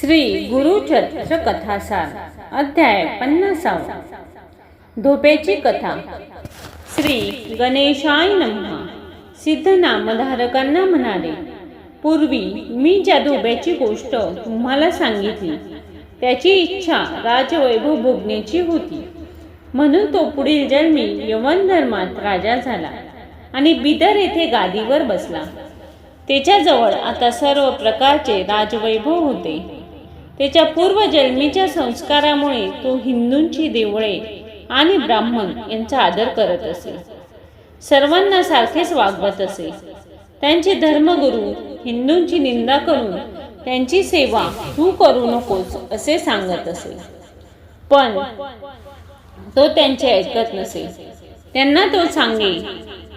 श्री गुरुचरित्र कथासार अध्याय पन्नासावा. धोपेची कथा. श्री गणेशाय नमः. सिद्ध नामधारकांना म्हणाले पूर्वी मी ज्या धोब्याची गोष्ट तुम्हाला सांगितली त्याची इच्छा राजवैभव भोगण्याची होती. म्हणून तो पुढील जन्मी यवन धर्मात राजा झाला आणि बिदर येथे गादीवर बसला. त्याच्याजवळ आता सर्व प्रकारचे राजवैभव होते. त्याच्या पूर्वजन्मीच्या संस्कारामुळे तो हिंदूंची देवळे आणि ब्राह्मण यांचा आदर करत असे. सर्वांना सारखेच वागवत असे. त्यांचे धर्मगुरू हिंदूंची निंदा करून त्यांची सेवा तू करू नकोस असे सांगत असे. पण तो त्यांचे ऐकत नसे. त्यांना तो सांगे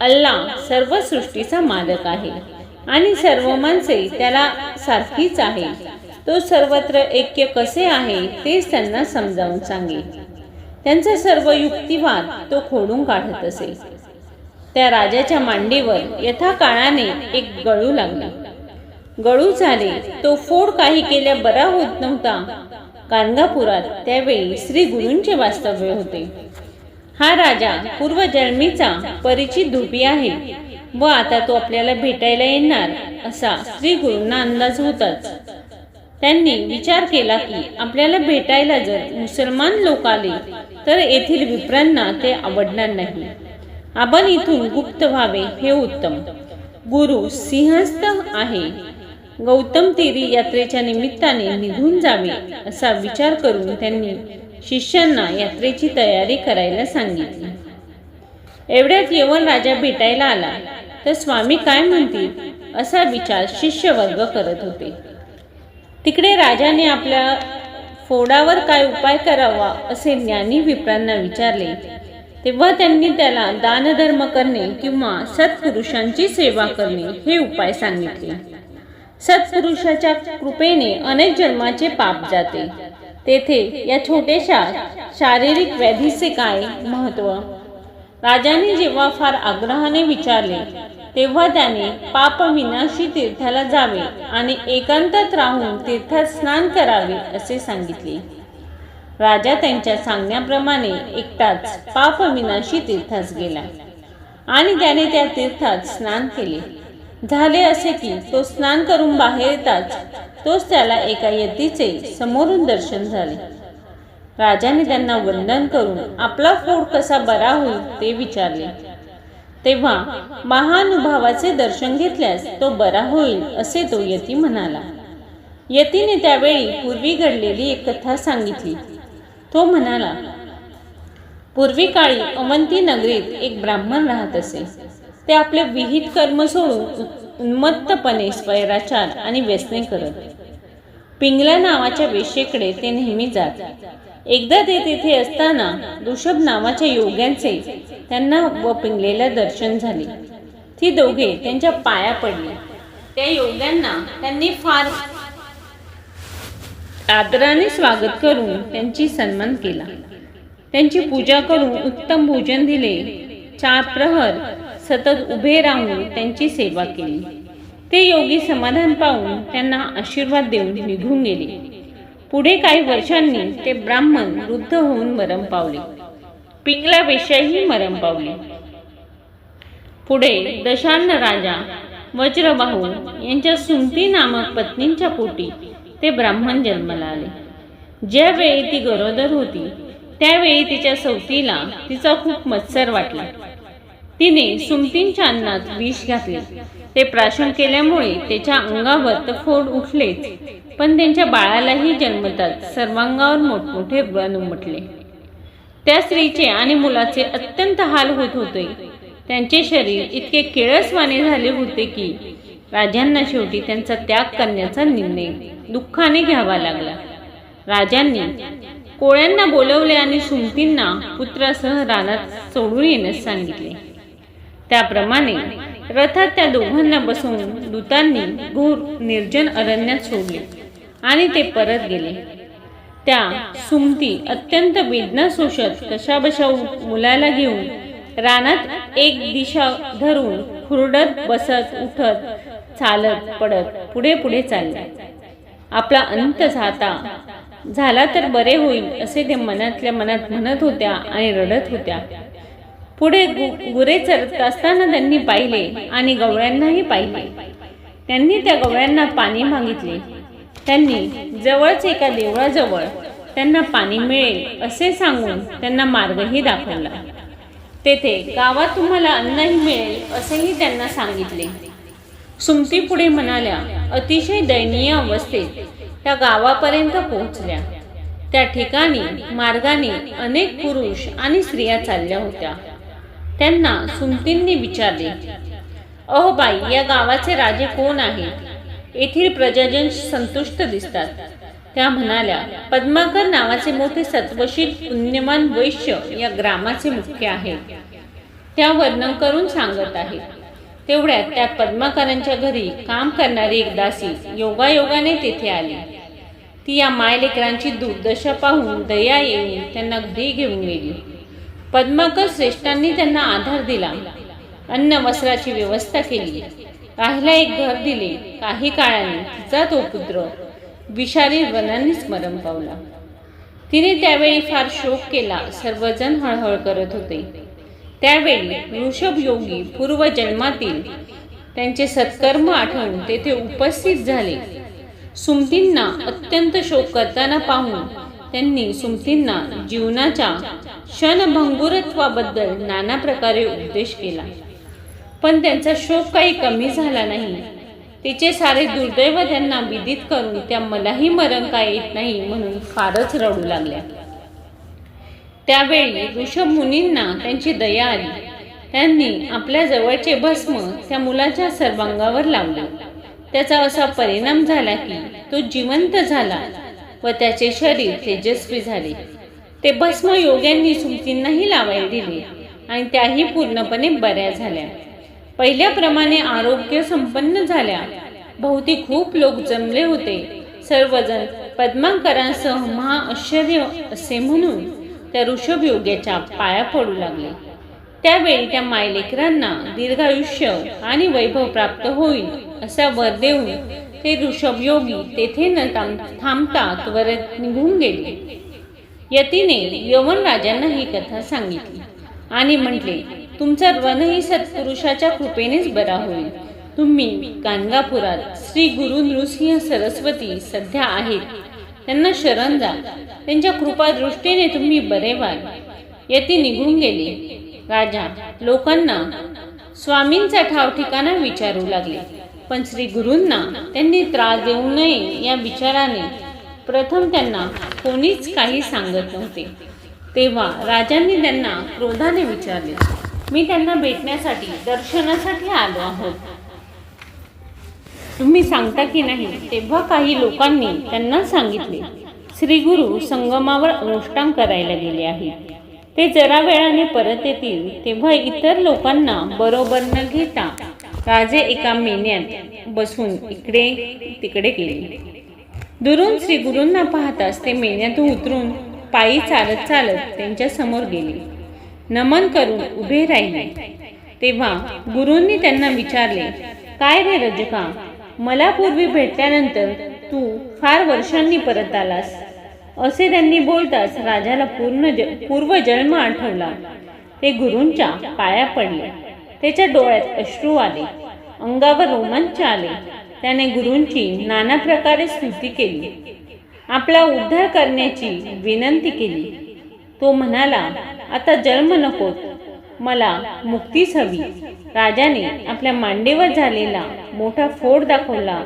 अल्ला सर्व सृष्टीचा मालक आहे आणि सर्व माणसे त्याला सारखीच आहे. तो सर्वत्र ऐक्य कसे आहे तेच त्यांना समजावून सांगे त्यांचा सर्व युक्तिवाद तो खोडून काढत असे. त्या राजाच्या मांडीवर यथा काळाने एक गळू लागला. गळू झाले तो फोड काही केल्या बरा होत नव्हता. गाणगापुरात त्यावेळी श्री गुरूंचे वास्तव्य होते. हा राजा पूर्वजन्मीचा परिचित धुपी आहे व आता तो आपल्याला भेटायला येणार असा श्री गुरूंना अंदाज होताच. त्यांनी विचार केला की आपल्याला भेटायला जर मुसलमान लोक आले तर येथील विप्रांना ते आवडणार नाही. आपण इथून गुप्त व्हावे हे उत्तम. गुरु सिंहस्थ आहे. गौतम तिरी यात्रेच्या निमित्ताने निघून जावे असा विचार करून त्यांनी शिष्यांना यात्रेची तयारी करायला सांगितली. एवढ्यात यवन राजा भेटायला आला. तर स्वामी काय म्हणतील? असा विचार शिष्यवर्ग करत होते. तिकडे राजाने आपल्या फोडावर काय उपाय करावा असे ज्ञानी विप्रांना विचारले. तेव्हा त्यांनी त्याला दानधर्म करणे किंवा सत्पुरुषांची सेवा करणे हे उपाय सांगितले. सत्पुरुषाच्या कृपेने अनेक जन्माचे पाप जाते. तेथे या छोट्याशा शारीरिक व्याधीचे काय महत्त्व? राजाने जेव्हा फार आग्रहाने विचारले तेव्हा त्याने पाप विनाशी तीर्थाला जावे आणि एकांतात राहून तीर्थात स्नान करावे असे सांगितले. राजा त्यांच्या सांगण्याप्रमाणे एकटाच पाप विनाशी तीर्थास गेला आणि त्याने त्या तीर्थात स्नान केले. झाले असे की तो स्नान करून बाहेर येताच तोच त्याला एका यतीचे समोरून दर्शन झाले. राजाने त्यांना वंदन करून आपला फोड कसा बरा होईल ते विचारले. तेव्हा महानुभावाचे दर्शन घेतल्यास तो बरा होईल असे तो यती म्हणाला. यतीने त्यावेळी पूर्वी घडलेली एक कथा सांगितली. तो म्हणाला पूर्वी काळी अवंती नगरीत एक ब्राह्मण राहत असे. ते आपले विहित कर्म सोडून उन्मत्तपणे स्वैराचार आणि व्यसने करत. पिंगला नावाच्या वेशेकडे ते नेहमी जात. एकदा ते तेथे असताना ऋषभ नावाच्या योग्यांचे त्यांना व पिंगलेला दर्शन झाले. ती दोघे त्यांच्या पाया पडली. त्या योग्यांना त्यांनी फार आदराने स्वागत करून त्यांची सन्मान केला. त्यांची पूजा करून उत्तम भोजन दिले. चार प्रहर सतत उभे राहून त्यांची सेवा केली. ते योगी समाधान पाहून त्यांना आशीर्वाद देऊन निघून गेले. पुढे काही वर्षांनी ते ब्राह्मण वृद्ध होऊन मरण पावले. पिंगला वेश्याही मरण पावली. पुढे दशान्न राजा वज्रबाहू यांच्या सुंती नामक पत्नींच्या पोटी ते ब्राह्मण जन्माला आले. ज्यावेळी ती गरोदर होती त्यावेळी तिच्या सवतीला तिचा खूप मत्सर वाटला. तिने सुमतींच्या अन्नात विष घातले. ते प्राशन केल्यामुळे त्याच्या अंगावर तर फोड उठलेच पण त्यांच्या बाळालाही जन्मतात सर्वांगावर मोठमोठे व्रण उमटले. त्या स्त्रीचे आणि मुलाचे अत्यंत हाल होत होते. त्यांचे शरीर इतके केळसवाने झाले होते की राजांना शेवटी त्यांचा त्याग करण्याचा निर्णय दुःखाने घ्यावा लागला. राजांनी कोळ्यांना बोलवले आणि सुमतींना पुत्रासह रानात सोडून येण्यास सांगितले. त्याप्रमाणे रथात त्या दोघांना बसवून दूतांनी घोर निर्जन अरण्यात सोडले आणि ते परत गेले. त्या सुमती अत्यंत वेदना सोशत कशाबशा मुलाला घेऊन रानात एक दिशा धरून खुरडत बसत उठत चालत पडत पुढे पुढे चालले. आपला अंत जाता झाला तर बरे होईल असे ते मनातल्या मनात म्हणत होत्या आणि रडत होत्या. पुढे गु- गुरे चरत असताना त्यांनी पाहिले आणि गवळ्यांनाही पाहिले. त्यांनी त्या गवळ्यांना पाणी मागितले. त्यांनी जवळच एका देवळाजवळ त्यांना पाणी मिळेल असे सांगून त्यांना मार्गही दाखवला. तेथे गावात तुम्हाला अन्नही मिळेल असेही त्यांना सांगितले. सुमती पुढे म्हणाल्या अतिशय दयनीय अवस्थेत त्या गावापर्यंत पोहोचल्या. त्या ठिकाणी मार्गाने अनेक पुरुष आणि स्त्रिया चालल्या होत्या. त्यांना सुमतींनी विचारले अहो बाई या गावाचे राजे कोण आहेत? येथील प्रजाजन संतुष्ट दिसतात. त्या म्हणाल्या पद्माकर नावाचे मोठे सत्वशील पुण्यमान वैश्य या ग्रामाचे मुख्य आहेत त्या वर्णन करून सांगत आहेत. तेवढ्यात त्या पद्माकरांच्या घरी काम करणारी एक दासी योगायोगाने तेथे आली. ती या मायलेकरांची दुर्दशा पाहून दया येऊन त्यांना घरी घेऊन गेली. पद्माकर श्रेष्ठांनी त्यांना आधार दिला. अन्न वस्त्राची व्यवस्था केली. काहीला एक घर दिले. काही काळाने तिचा तो पुत्र विषारी वनांनीच मरण पावला. तिने त्यावेळी फार शोक केला. सर्वजण हळहळ करत होते. त्यावेळी ऋषभ योगी पूर्वजन्मातील त्यांचे सत्कर्म आठवून तेथे उपस्थित झाले. सुमतींना अत्यंत शोक करताना पाहून त्यांनी सुमतींना जीवनाच्या क्षणभंगुरत्वाबद्दल नाना प्रकारे उपदेश केला. पण त्यांचा शोक काही कमी झाला नाही. तिचे सारे दुर्दैव त्यांना विदित करून त्या मलाही मरण काय येत नाही म्हणून फारच रडू लागल्या. त्यावेळी ऋषभ मुनींना त्यांची दया आली. त्यांनी आपल्या जवळचे भस्म त्या मुलाच्या सर्वांगावर लावले. त्याचा असा परिणाम झाला की तो जिवंत झाला व त्याचे शरीर तेजस्वी झाले. ते भस्म योग्यांनी सुमतींनाही लावायला दिले आणि त्याही पूर्णपणे बऱ्या झाल्या. पहिल्याप्रमाणे आरोग्य संपन्न झाल्या. भोवती खूप लोक जमले होते. सर्वजण पद्माकरांसह महाआश्चर्य असे म्हणून त्या ऋषभ योग्याच्या पाया पडू लागले. त्यावेळी त्या मायलेकरांना दीर्घायुष्य आणि वैभव प्राप्त होईल असा वर देऊन ते ऋषभ योगी तेथे न थांबता त्वरत निघून गेले. यतीने यवन राजांना ही कथा सांगितली. आणि म्हटले तुमचा वनही सत्पुरुषाच्या कृपेनेच बरा होईल. तुम्ही गाणगापुरात श्री गुरु नृसिंह सरस्वती सध्या आहेत. त्यांना शरण जा. त्यांच्या कृपा दृष्टीने तुम्ही बरे व्हाल. यती निघून गेले. राजा लोकांना स्वामींचा ठाव ठिकाणा विचारू लागले. पण श्री गुरूंना त्यांनी त्रास देऊ नये या विचाराने प्रथम त्यांना कोणीच काही सांगत नव्हते. तेव्हा राजांनी त्यांना क्रोधाने विचारले मी त्यांना भेटण्यासाठी दर्शनासाठी आलो आहोत. तुम्ही सांगता की नाही? तेव्हा काही लोकांनी त्यांना सांगितले श्री गुरु संगमावर अनुष्ठान करायला गेले आहेत. ते जरा वेळाने परत येतील. तेव्हा इतर लोकांना बरोबर न घेता राजे एका मेन्यात बसून इकडे तिकडे गेले. दुरून श्री गुरूंना पाहताच ते मेन्यातून उतरून पायी चालत चालत त्यांच्यासमोर गेले. नमन करून उभे राहिले. तेव्हा गुरूंनी त्यांना विचारले काय रे रजका? मला पूर्वी भेटल्यानंतर तू फार वर्षांनी परत आलास. असे त्यांनी बोलताच राजाला पूर्ण ज पूर्वजन्म आठवला. ते गुरूंच्या पाया पडले. त्याच्या डोळ्यात अश्रू आले. अंगावर रोमांच आले. त्याने गुरूंची नाना प्रकारे स्तुती केली. आपला उद्धार करण्याची विनंती केली. तो म्हणाला आता जन्म नको. मला मुक्तीच हवी. राजाने आपल्या मांडीवर झालेला मोठा फोड दाखवला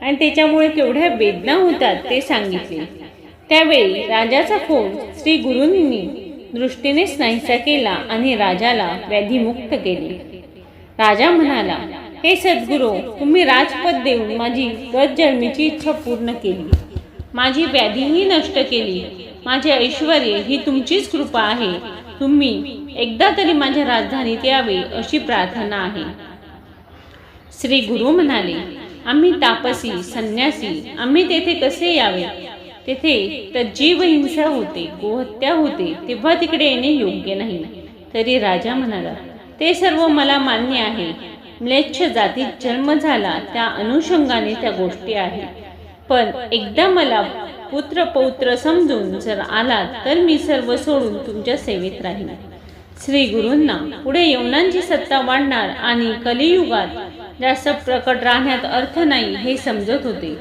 आणि त्याच्यामुळे केवढ्या वेदना होतात ते सांगितले. त्यावेळी राजाचा फोड श्री गुरूंनी दृष्टीनेच नाहीसा केला आणि राजाला व्याधीमुक्त केले. राजा म्हणाला हे सद्गुरू तुम्ही राजपद देऊन माझी गतजन्मीची इच्छा पूर्ण केली. माझी व्याधीही नष्ट केली. माझे ऐश्वर ही तुमचीच कृपा आहे. तुम्ही एकदा तरी माझ्या राजधानीत यावे अशी प्रार्थना आहे. श्री गुरु म्हणाले आम्ही तापसी संन्यासी आम्ही तेथे कसे यावे? तेथे तर जीवहिंसा होते गोहत्या होते तेव्हा तिकडे येणे योग्य नाही. तरी राजा म्हणाला ते सर्व मला मान्य आहे. म्लेच्छ जातीत जन्म झाला त्या अनुषंगाने त्या गोष्टी आहेत. पण एकदा मला पुत्र पौत्र समजून जर आलात तर मी सर्व सोडून तुमच्या सेवेत राहीन. श्री गुरूंना पुढे यवनांची सत्ता वाढणार आणि कलियुगात जास्त प्रकट राहण्यात अर्थ नाही हे समजत होते.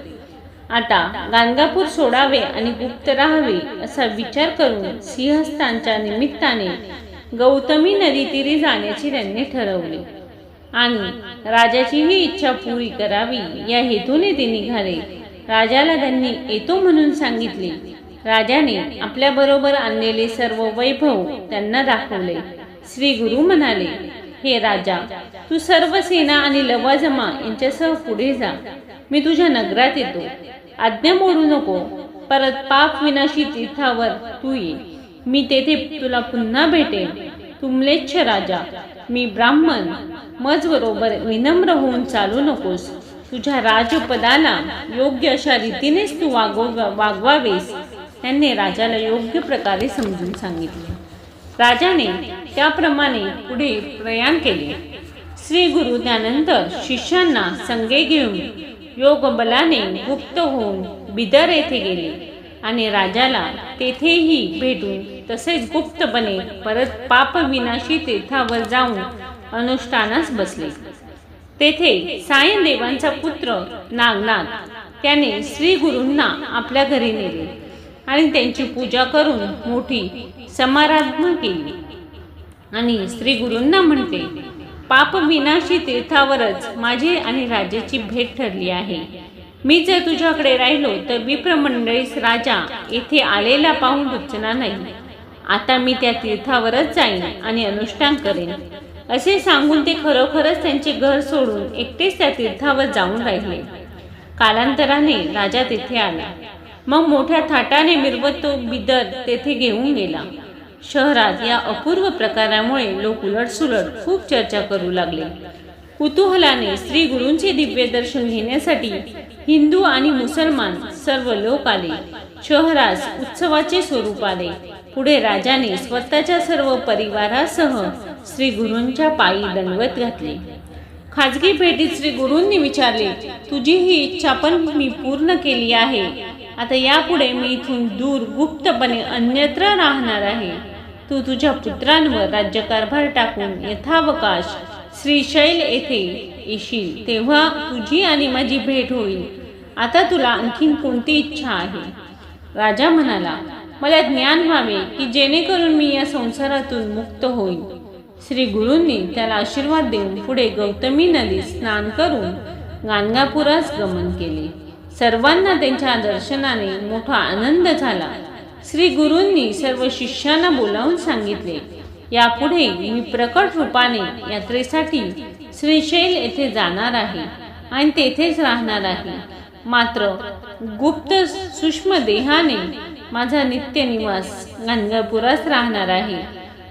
आता गाणगापूर सोडावे आणि गुप्त राहावे असा विचार करून सिंहस्थानच्या निमित्ताने गौतमी नदी तीरी त्यांनी ठरवले. आणि राजाची ही इच्छा पुरी करावी या हेतूने ते निघाले. राजाला त्यांनी येतो म्हणून सांगितले. राजाने आपल्या बरोबर आणलेले सर्व वैभव त्यांना दाखवले. श्री गुरु म्हणाले हे राजा तू सर्व सेना आणि लवाजमा यांच्यासह पुढे जा. मी तुझ्या नगरात येतो. आज्ञा मोडू नको. परत पाप विनाशी तीर्थावर तू ये. मी तेथे तुला पुन्हा भेटेन. तुमलेच्छ राजा मी ब्राह्मण मजबरोबर विनम्र होऊन चालू नकोस. तुझ्या राजपदाला योग्य अशा रीतीनेच तू वागव वागवावेस त्यांनी राजाला योग्य प्रकारे समजून सांगितले. राजाने त्याप्रमाणे पुढे प्रयाण केले. श्री गुरु त्यानंतर शिष्यांना संगे घेऊन योग बलाने गुप्त होऊन बिदर येथे गेले आणि राजाला तेथेही भेटून तसेच गुप्तपणे परत पाप विनाशी तीर्थावर जाऊन अनुष्ठानास बसले. तेथे सायन देवांचा पुत्र नागनाथ त्याने श्री गुरूंना आपल्या घरी नेले आणि त्यांची पूजा करून मोठी समाराधना केली. आणि श्री गुरूंना म्हणते पाप विनाशी तीर्थावरच माझी आणि राजाची भेट ठरली आहे. मी जर तुझ्याकडे राहिलो तर विप्रमंडळीस राजा येथे आलेला पाहून रुचना नाही. आता मी त्या तीर्थावरच जाईन आणि अनुष्ठान करेन. असे सांगून ते खरोखरच त्यांचे घर सोडून एकटेच त्या तीर्थावर जाऊन राहिले. कालांतराने राजा तेथे आला. मग मोठ्या थाटाने मिरवत तो बिदर तेथे घेऊन गेला. शहरात या अपूर्व प्रकारामुळे लोक उलटसुलट खूप चर्चा करू लागले. कुतूहलाने श्री गुरूंचे दिव्य दर्शन घेण्यासाठी हिंदू आणि मुसलमान सर्व लोक आले. शहरास उत्सवाचे स्वरूप आले. पुढे राजाने स्वतःच्या सर्व परिवारासह श्री गुरूंच्या पायी दंडवत घातले. खाजगी भेटीत श्री गुरूंनी विचारले तुझी ही इच्छा पण मी पूर्ण केली आहे. आता यापुढे मी इथून दूर गुप्तपणे अन्यत्र राहणार आहे. तू तुझ्या पुत्रांवर राज्यकारभार टाकून यथावकाश श्रीशैल येथे येशील तेव्हा तुझी आणि माझी भेट होईल. आता तुला आणखीन कोणती इच्छा आहे? राजा म्हणाला मला ज्ञान व्हावे की जेणेकरून मी या संसारातून मुक्त होईल श्री गुरूंनी त्याला आशीर्वाद देऊन पुढे गौतमी नदीत स्नान करून गाणगापुरास गमन केले. सर्वांना त्यांच्या दर्शनाने मोठा आनंद झाला. श्री गुरूंनी सर्व शिष्यांना बोलावून सांगितले यापुढे मी प्रकट रूपाने यात्रेसाठी श्रीशैल येथे जाणार आहे आणि तेथेच राहणार आहे. मात्र गुप्त सूक्ष्म देहाने माझा नित्य निवास राहणार आहे.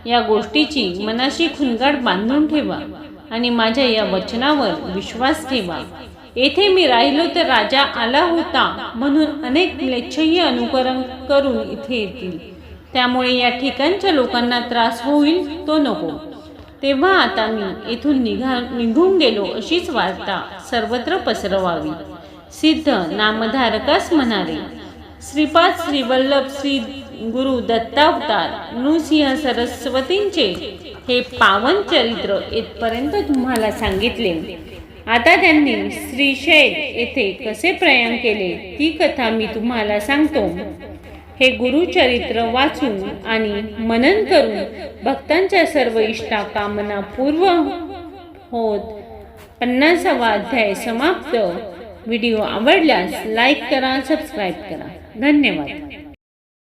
या गोष्टीची मनाशी खुणगाट बांधून ठेवा आणि माझ्या या वचनावर विश्वास ठेवा. येथे मी राहिलो तर राजा आला होता म्हणून अनेक लेच्छही अनुकरण करून इथे येतील. त्यामुळे या ठिकाणच्या लोकांना त्रास होईल तो नको. तेव्हा आता मी येथून निघा निघून गेलो अशीच वार्ता सर्वत्र पसरवावी. सिद्ध नामधारकास म्हणाले श्रीपाद श्री वल्लभ श्री गुरु दत्तावतार नृसिंह सरस्वतींचे हे पावन चरित्र इथपर्यंत तुम्हाला सांगितले. आता त्यांनी श्रीशैल येथे कसे प्रयाण केले ती कथा मी तुम्हाला सांगतो. हे गुरुचरित्र वाचून आणि मनन करून भक्तांच्या सर्व इष्टा कामना पूर्व होत पन्नासावा अध्याय समाप्त. व्हिडिओ आवडल्यास लाईक करा सबस्क्राईब करा. धन्यवाद